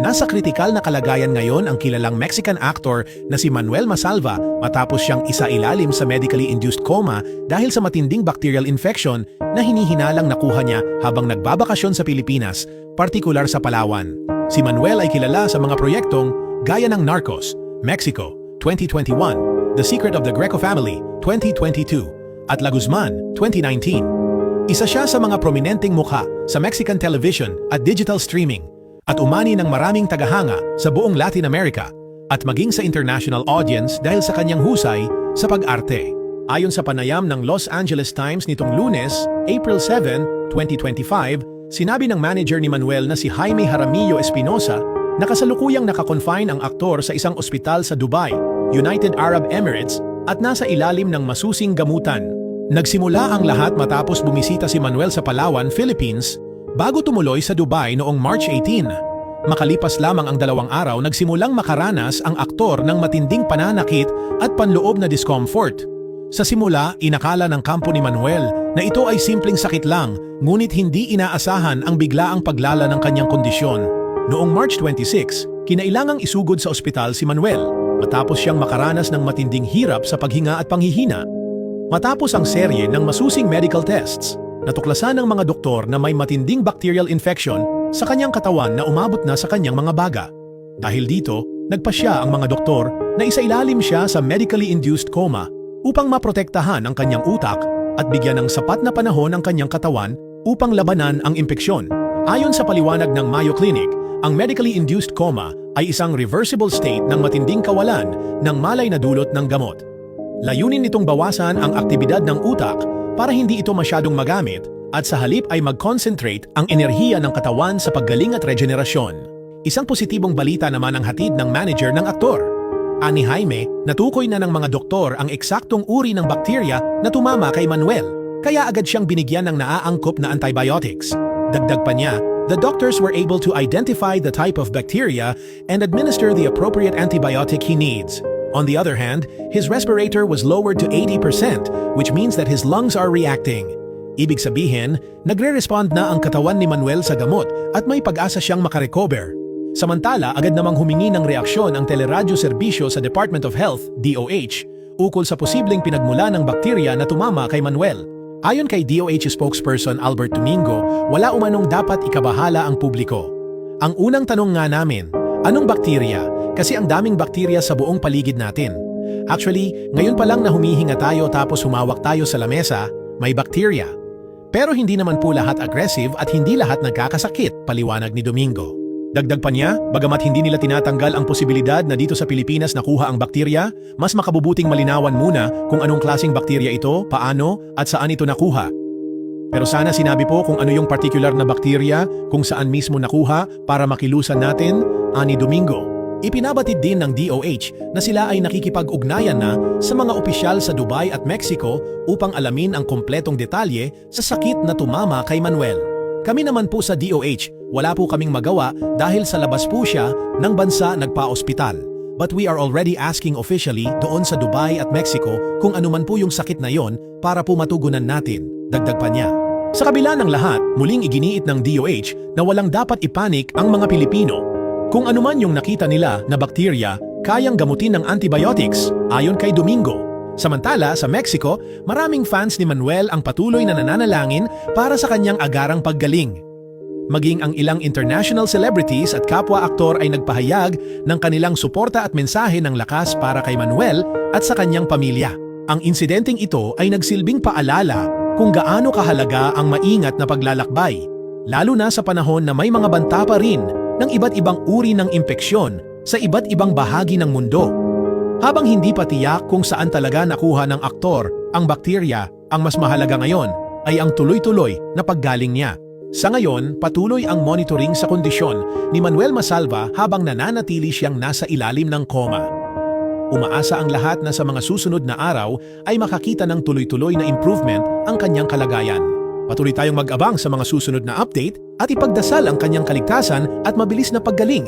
Nasa kritikal na kalagayan ngayon ang kilalang Mexican actor na si Manuel Masalva matapos siyang isa-ilalim sa medically induced coma dahil sa matinding bacterial infection na hinihinalang nakuha niya habang nagbabakasyon sa Pilipinas, partikular sa Palawan. Si Manuel ay kilala sa mga proyektong gaya ng Narcos, Mexico, 2021, The Secret of the Greco Family, 2022, at La Guzman, 2019. Isa siya sa mga prominenteng mukha sa Mexican television at digital streaming at umani ng maraming tagahanga sa buong Latin America at maging sa international audience dahil sa kanyang husay sa pag-arte. Ayon sa panayam ng Los Angeles Times nitong lunes, April 7, 2025, sinabi ng manager ni Manuel na si Jaime Jaramillo Espinosa na kasalukuyang nakakonfine ang aktor sa isang ospital sa Dubai, United Arab Emirates at nasa ilalim ng masusing gamutan. Nagsimula ang lahat matapos bumisita si Manuel sa Palawan, Philippines bago tumuloy sa Dubai noong March 18. Makalipas lamang ang dalawang araw nagsimulang makaranas ang aktor ng matinding pananakit at panloob na discomfort. Sa simula, inakala ng kampo ni Manuel na ito ay simpleng sakit lang ngunit hindi inaasahan ang biglaang paglala ng kanyang kondisyon. Noong March 26, kinailangang isugod sa ospital si Manuel matapos siyang makaranas ng matinding hirap sa paghinga at panghihina. Matapos ang serye ng masusing medical tests, natuklasan ng mga doktor na may matinding bacterial infection sa kanyang katawan na umabot na sa kanyang mga baga. Dahil dito, nagpasya ang mga doktor na isailalim siya sa medically induced coma upang maprotektahan ang kanyang utak at bigyan ng sapat na panahon ang kanyang katawan upang labanan ang impeksyon. Ayon sa paliwanag ng Mayo Clinic, ang medically induced coma ay isang reversible state ng matinding kawalan ng malay na dulot ng gamot. Layunin nitong bawasan ang aktibidad ng utak para hindi ito masyadong magamit at sa halip ay mag-concentrate ang enerhiya ng katawan sa paggaling at regenerasyon. Isang positibong balita naman ang hatid ng manager ng aktor. Ani Jaime, natukoy na ng mga doktor ang eksaktong uri ng bakterya na tumama kay Manuel, kaya agad siyang binigyan ng naaangkop na antibiotics. Dagdag pa niya, the doctors were able to identify the type of bacteria and administer the appropriate antibiotic he needs. On the other hand, his respirator was lowered to 80%, which means that his lungs are reacting. Ibig sabihin, nagre-respond na ang katawan ni Manuel sa gamot at may pag-asa siyang makarecover. Samantala, agad namang humingi ng reaksyon ang teleradyo serbisyo sa Department of Health, DOH, ukol sa posibleng pinagmula ng bakterya na tumama kay Manuel. Ayon kay DOH spokesperson Albert Domingo, wala umanong dapat ikabahala ang publiko. Ang unang tanong nga namin, anong bakterya? Kasi ang daming bakterya sa buong paligid natin. Actually, ngayon pa lang na humihinga tayo tapos humawak tayo sa lamesa, may bakterya. Pero hindi naman po lahat aggressive at hindi lahat nagkakasakit, paliwanag ni Domingo. Dagdag pa niya, bagamat hindi nila tinatanggal ang posibilidad na dito sa Pilipinas nakuha ang bakterya, mas makabubuting malinawan muna kung anong klasing bakterya ito, paano, at saan ito nakuha. Pero sana sinabi po kung ano yung particular na bakterya, kung saan mismo nakuha para makilusan natin, ani Domingo. Ipinabatid din ng DOH na sila ay nakikipag-ugnayan na sa mga opisyal sa Dubai at Mexico upang alamin ang kompletong detalye sa sakit na tumama kay Manuel. Kami naman po sa DOH, wala po kaming magawa dahil sa labas po siya ng bansa nagpa-ospital. But we are already asking officially doon sa Dubai at Mexico kung ano man po yung sakit na yon para po matugunan natin, dagdag pa niya. Sa kabila ng lahat, muling iginiit ng DOH na walang dapat ipanik ang mga Pilipino. Kung anuman yung nakita nila na bakterya, kayang gamutin ng antibiotics, ayon kay Domingo. Samantala, sa Mexico, maraming fans ni Manuel ang patuloy na nananalangin para sa kanyang agarang paggaling. Maging ang ilang international celebrities at kapwa-aktor ay nagpahayag ng kanilang suporta at mensahe ng lakas para kay Manuel at sa kanyang pamilya. Ang insidenteng ito ay nagsilbing paalala kung gaano kahalaga ang maingat na paglalakbay, lalo na sa panahon na may mga banta pa rin ng iba't ibang uri ng impeksyon sa iba't ibang bahagi ng mundo. Habang hindi pa tiyak kung saan talaga nakuha ng aktor ang bakterya, ang mas mahalaga ngayon ay ang tuloy-tuloy na paggaling niya. Sa ngayon, patuloy ang monitoring sa kondisyon ni Manuel Masalva habang nananatili siyang nasa ilalim ng koma. Umaasa ang lahat na sa mga susunod na araw ay makakita ng tuloy-tuloy na improvement ang kanyang kalagayan. Patuloy tayong mag-abang sa mga susunod na update at ipagdasal ang kanyang kaligtasan at mabilis na paggaling